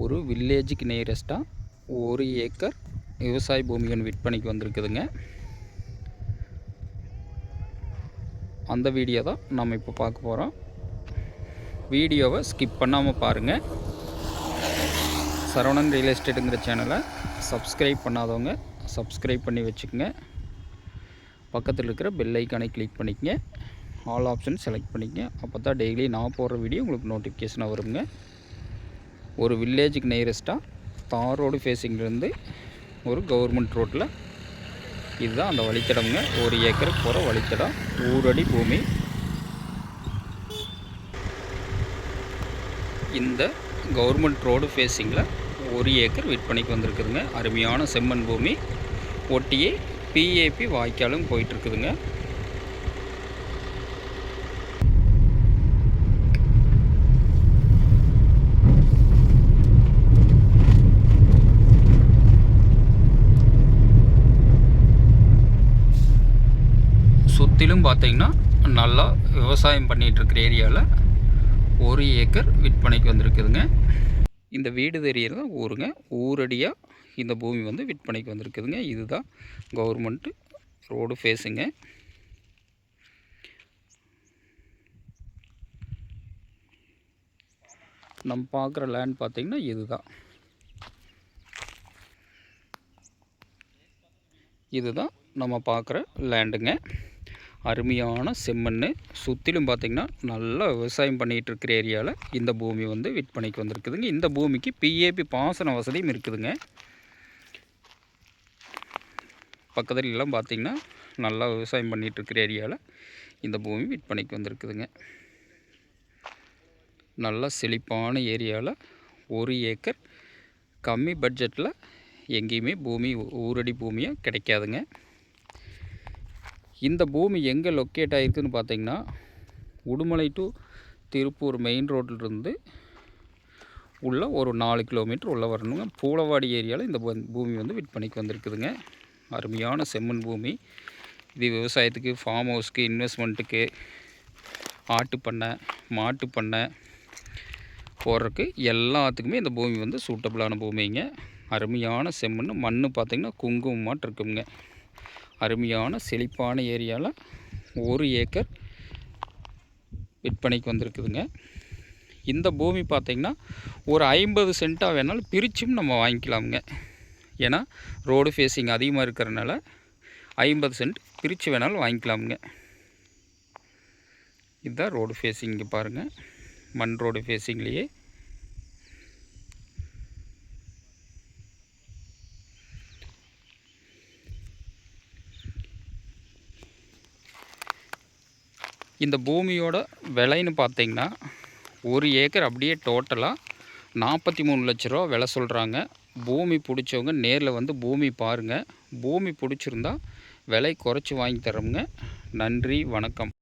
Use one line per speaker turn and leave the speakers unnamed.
ஒரு வில்லேஜுக்கு நியரஸ்ட்டாக ஒரு ஏக்கர் விவசாய பூமி ஒன்று விற்பனைக்கு வந்திருக்குதுங்க. அந்த வீடியோ தான் நம்ம இப்போ பார்க்க போகிறோம் வீடியோவை ஸ்கிப் பண்ணாமல் பாருங்கள் சரவணன் ரியல் எஸ்டேட்டுங்கிற சேனலை சப்ஸ்கிரைப் பண்ணாதவங்க சப்ஸ்கிரைப் பண்ணி வச்சுக்கோங்க. பக்கத்தில் இருக்கிற பெல் ஐக்கானை கிளிக் பண்ணிக்கங்க. ஆல் ஆப்ஷன் செலக்ட் பண்ணிக்கங்க. அப்போ தான் டெய்லி நான் போடுற வீடியோ உங்களுக்கு நோட்டிஃபிகேஷனாக வருங்க. ஒரு வில்லேஜுக்கு நியரஸ்ட்டாக தார் ரோடு ஃபேஸிங்லேருந்து ஒரு கவர்மெண்ட் ரோட்டில் இதுதான் அந்த வழித்தடம்ங்க. ஒரு ஏக்கருக்கு போகிற வழித்தடம். ஊரடி பூமி. இந்த கவர்மெண்ட் ரோடு ஃபேஸிங்கில் ஒரு ஏக்கர் விற்பனைக்கு வந்திருக்குதுங்க. அருமையான செம்மண் பூமி. ஒட்டியே பிஏபி வாய்க்காலும் போயிட்டுருக்குதுங்க சுற்றிலும் பார்த்தீங்கன்னா நல்லா விவசாயம் பண்ணிகிட்ருக்கிற ஏரியாவில் ஒரு ஏக்கர் விற்பனைக்கு வந்திருக்குதுங்க. இந்த வீடு தெரியிறது ஊருங்க. ஊரடியாக இந்த பூமி வந்து விற்பனைக்கு வந்திருக்குதுங்க. இதுதான் கவர்மெண்ட்டு ரோடு ஃபேஸுங்க. நம்ம பார்க்குற லேண்ட் பார்த்திங்கன்னா இதுதான். இதுதான் நம்ம பார்க்குற லேண்டுங்க. அருமையான செம்மண் சுற்றிலும் பார்த்திங்கன்னா நல்லா விவசாயம் பண்ணிகிட்டு இருக்கிற ஏரியாவில் இந்த பூமி வந்து விற்பனைக்கு வந்திருக்குதுங்க. இந்த பூமிக்கு பிஏபி பாசன வசதியும் இருக்குதுங்க. பக்கத்துல எல்லாம் பார்த்திங்கன்னா நல்லா விவசாயம் பண்ணிகிட்டு இருக்கிற ஏரியாவில் இந்த பூமி விற்பனைக்கு வந்திருக்குதுங்க. நல்லா செழிப்பான ஏரியாவில் ஒரு ஏக்கர் கம்மி பட்ஜெட்டில் எங்கேயுமே பூமி ஊரடி பூமியாக கிடைக்காதுங்க. இந்த பூமி எங்கே லொக்கேட் ஆகிருக்குன்னு பார்த்தீங்கன்னா உடுமலை டு திருப்பூர் மெயின் ரோட்டிலிருந்து உள்ள ஒரு நாலு கிலோமீட்டர் உள்ளே வரணுங்க. பூலவாடி ஏரியாவில் இந்த பூமி வந்து விற்பனைக்கு வந்திருக்குதுங்க. அருமையான செம்மண் பூமி. இது விவசாயத்துக்கு ஃபார்ம் ஹவுஸ்க்கு இன்வெஸ்ட்மெண்ட்டுக்கு ஆட்டு பண்ணை மாட்டு பண்ணை போடுறதுக்கு எல்லாத்துக்குமே இந்த பூமி வந்து சூட்டபிளான பூமிங்க. அருமையான செம்மண். மண் பார்த்திங்கன்னா குங்குமமாட்டு இருக்குங்க. அருமையான செழிப்பான ஏரியாவில் ஒரு ஏக்கர் விற்பனைக்கு வந்திருக்குதுங்க. இந்த பூமி பார்த்திங்கன்னா ஒரு ஐம்பது சென்ட்டாக வேணாலும் பிரிச்சும் நம்ம வாங்கிக்கலாமுங்க. ஏன்னா ரோடு ஃபேஸிங் அதிகமாக இருக்கிறனால ஐம்பது சென்ட் பிரித்து வேணாலும் வாங்கிக்கலாமுங்க. இதுதான் ரோடு ஃபேஸிங் பாருங்கள் மண் ரோடு ஃபேஸிங்லேயே இந்த பூமியோட விலைன்னு பார்த்தீங்கன்னா ஒரு ஏக்கர் அப்படியே டோட்டலாக நாற்பத்தி மூணு லட்ச ரூபா விலை சொல்கிறாங்க பூமி பிடிச்சவங்க நேரில் வந்து பூமி பாருங்கள் பூமி பிடிச்சிருந்தா விலை குறைச்சி வாங்கி தரோங்க நன்றி வணக்கம்.